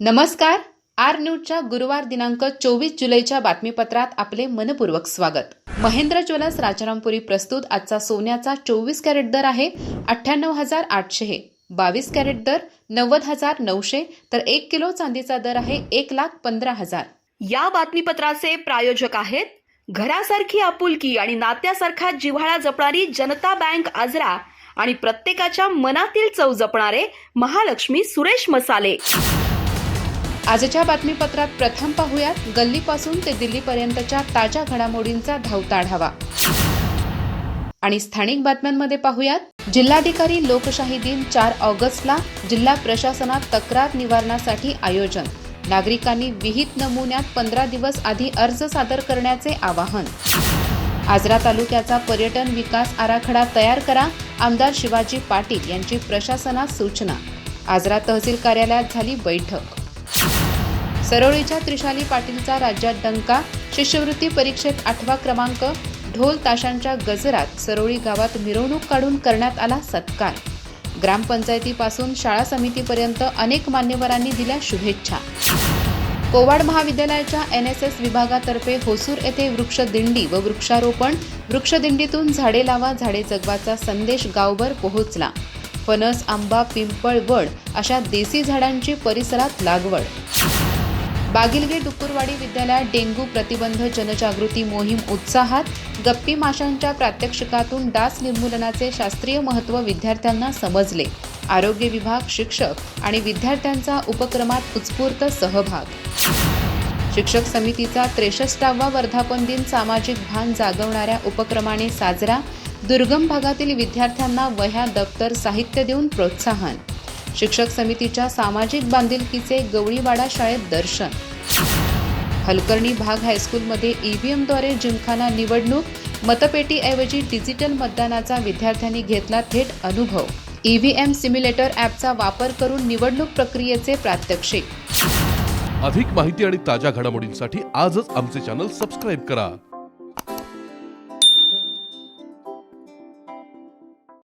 नमस्कार. आर न्यूजच्या गुरुवार दिनांक चोवीस जुलैच्या बातमीपत्रात आपले मनपूर्वक स्वागत. महेंद्र ज्वेलर्स राजारामपुरी प्रस्तुत आजचा सोन्याचा चोवीस कॅरेट दर आहे अठ्ठ्याण्णव हजार आठशे बावीस कॅरेट दर नव्वद हजार नऊशे तर एक किलो चांदीचा दर आहे एक लाख पंधरा हजार. या बातमीपत्राचे प्रायोजक आहेत घरासारखी आपुलकी आणि नात्यासारखा जिव्हाळा जपणारी जनता बँक आजरा आणि प्रत्येकाच्या मनातील चव जपणारे महालक्ष्मी सुरेश मसाले. आजच्या बातमीपत्रात प्रथम पाहूयात. गल्लीपासून ते दिल्लीपर्यंतच्या ताज्या घडामोडींचा धावता आढावा आणि स्थानिक बातम्यांमध्ये पाहूयात. जिल्हाधिकारी लोकशाही दिन चार ऑगस्टला जिल्हा प्रशासनात तक्रार निवारणासाठी आयोजन. नागरिकांनी विहित नमुन्यात पंधरा दिवस आधी अर्ज सादर करण्याचे आवाहन. आजरा तालुक्याचा पर्यटन विकास आराखडा तयार करा आमदार शिवाजी पाटील यांची प्रशासनास सूचना. आजरा तहसील कार्यालयात झाली बैठक. सरोळीच्या त्रिशाली पाटीलचा राज्यात डंका शिष्यवृत्ती परीक्षेत आठवा क्रमांक ढोल ताशांच्या गजरात सरोळी गावात मिरवणूक काढून करण्यात आला सत्कार. ग्रामपंचायतीपासून शाळा समितीपर्यंत अनेक मान्यवरांनी दिल्या शुभेच्छा. कोवाड महाविद्यालयाच्या एन एस एस विभागातर्फे होसूर येथे वृक्षदिंडी व वृक्षारोपण वृक्षदिंडीतून झाडे लावा झाडे जगवाचा संदेश गावभर पोहोचला. फणस आंबा पिंपळ वड अशा देसी झाडांची परिसरात लागवड बागिलगी डुक्कुरवाडी विद्यालयात डेंग्यू प्रतिबंध जनजागृती मोहीम उत्साहात गप्पी माशांच्या प्रात्यक्षिकातून डास निर्मूलनाचे शास्त्रीय महत्त्व विद्यार्थ्यांना समजले. आरोग्य विभाग शिक्षक आणि विद्यार्थ्यांचा उपक्रमात उत्स्फूर्त सहभाग. शिक्षक समितीचा त्रेसष्टावा वर्धापन दिन सामाजिक भान जागवणाऱ्या उपक्रमाने साजरा दुर्गम भागातील विद्यार्थ्यांना वह्या दप्तर साहित्य देऊन प्रोत्साहन. शिक्षक समितीच्या सामाजिक बांधिलकीचे गवळीवाडा शाळेत दर्शन. हलकर्णी भाग हायस्कूलमध्ये ईव्हीएमद्वारे जिमखाना निवडणूक मतपेटीऐवजी डिजिटल मतदानाचा विद्यार्थ्यांनी घेतला थेट अनुभव. ईव्हीएम सिम्युलेटर ॲपचा वापर करून निवडणूक प्रक्रियेचे प्रात्यक्षिक. अधिक माहिती आणि ताज्या घडामोडींसाठी आजच आमचे चॅनल सबस्क्राईब करा.